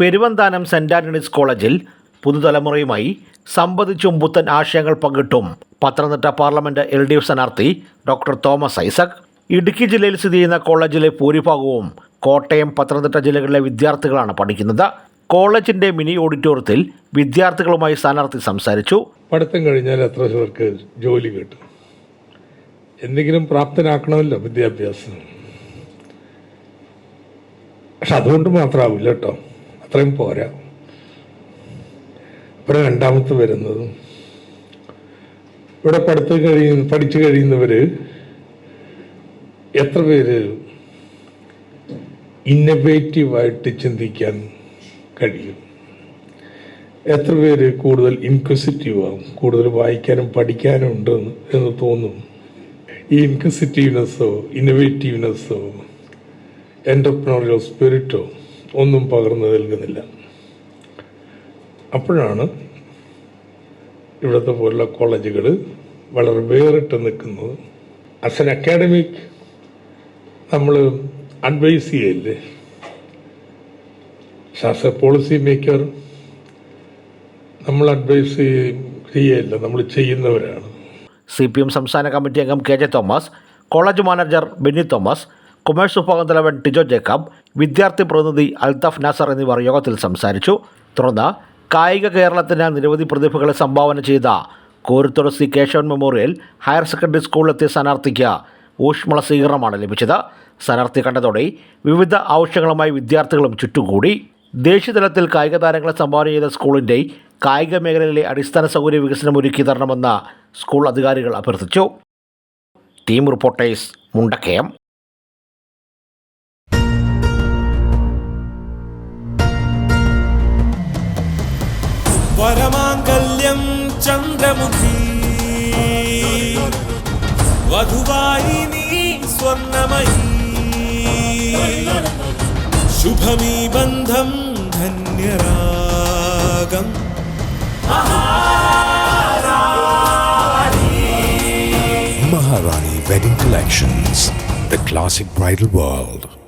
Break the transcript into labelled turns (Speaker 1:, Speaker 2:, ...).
Speaker 1: Peruvanthanam saint Antony's കോളേജിൽ പുതുതലമുറയുമായി സംവദിച്ചും പുത്തൻ ആശയങ്ങൾ പങ്കിട്ടും Pathanamthitta parliament L D F സ്ഥാനാർത്ഥി ഡോക്ടർ തോമസ് ഐസക് ഇടുക്കി ജില്ലയിൽ സ്ഥിതി ചെയ്യുന്ന കോളേജിലെ ഭൂരിഭാഗവും കോട്ടയം പത്തനംതിട്ട ജില്ലകളിലെ വിദ്യാർത്ഥികളാണ് പഠിക്കുന്നത്. കോളേജിന്റെ മിനി ഓഡിറ്റോറിയത്തിൽ വിദ്യാർത്ഥികളുമായി സ്ഥാനാർത്ഥി സംസാരിച്ചു.
Speaker 2: പഠിത്തം കഴിഞ്ഞാൽ എത്ര പേർക്ക് ജോലി കിട്ടും? എന്തെങ്കിലും പ്രാപ്തനാക്കണമല്ലോ വിദ്യാഭ്യാസം. പക്ഷെ അതുകൊണ്ട് മാത്രമാവില്ല കേട്ടോ. അത്രയും പോരാ. ഇവിടെ രണ്ടാമത്തെ വരുന്നത്. ഇവിടെ പഠിത്തം കഴിയുന്ന പഠിച്ചു കഴിയുന്നവര് എത്ര പേര് ഇന്നവേറ്റീവായിട്ട് ചിന്തിക്കാൻ കഴിയും? എത്ര പേര് കൂടുതൽ ഇൻക്വസിറ്റീവ് ആവും കൂടുതൽ വായിക്കാനും പഠിക്കാനും ഉണ്ട് എന്ന് തോന്നും? ഈ ഇൻക്വസിറ്റീവ്നെസ്സോ ഇന്നവേറ്റീവ്നെസ്സോ എന്റർപ്രണറിയോ സ്പിരിറ്റോ ഒന്നും പകർന്നു നൽകുന്നില്ല. അപ്പോഴാണ് ഇവിടുത്തെ പോലുള്ള കോളേജുകൾ വളരെ വേറിട്ട് നിൽക്കുന്നത്. ആസ് എൻ അക്കാഡമിക് നമ്മൾ അഡ്വൈസ് ചെയ്യല്ലേ? ശാസ്ത്ര പോളിസി മേക്കർ നമ്മൾ അഡ്വൈസ് ചെയ്യല്ല നമ്മൾ ചെയ്യുന്നവരാണ്.
Speaker 1: സി പി എം സംസ്ഥാന കമ്മിറ്റി അംഗം K J Thomas college manager Benny Thomas commerce വിഭാഗം തലവൻ ടിജോ ജേക്കബ് വിദ്യാർത്ഥി പ്രതിനിധി അൽതഫ് നാസർ എന്നിവർ യോഗത്തിൽ സംസാരിച്ചു. തുടർന്ന് കായിക കേരളത്തിന് നിരവധി പ്രതിഭകളെ സംഭാവന ചെയ്ത Koruthode C Kesavan memorial higher secondary സ്കൂളിലെത്തിയ സ്ഥാനാർത്ഥിക്ക് ഊഷ്മള സ്വീകരണമാണ് ലഭിച്ചത്. സ്ഥാനാർത്ഥി കണ്ടതോടെ വിവിധ ആവശ്യങ്ങളുമായി വിദ്യാർത്ഥികളും ചുറ്റുകൂടി. ദേശീയതലത്തിൽ കായിക താരങ്ങളെ സംഭാവന ചെയ്ത സ്കൂളിന്റെ കായിക മേഖലയിലെ അടിസ്ഥാന സൗകര്യ വികസനം ഒരുക്കി തരണമെന്ന് സ്കൂൾ അധികാരികൾ അഭ്യർത്ഥിച്ചു. Team reporters Mundakayam.
Speaker 3: परमाङ्गल्यं चन्द्रमुखी वधुवाहिनी स्वर्णमयी शुभमी बन्धं धन्यरागम्
Speaker 4: Maharani Wedding Collections, the classic bridal world.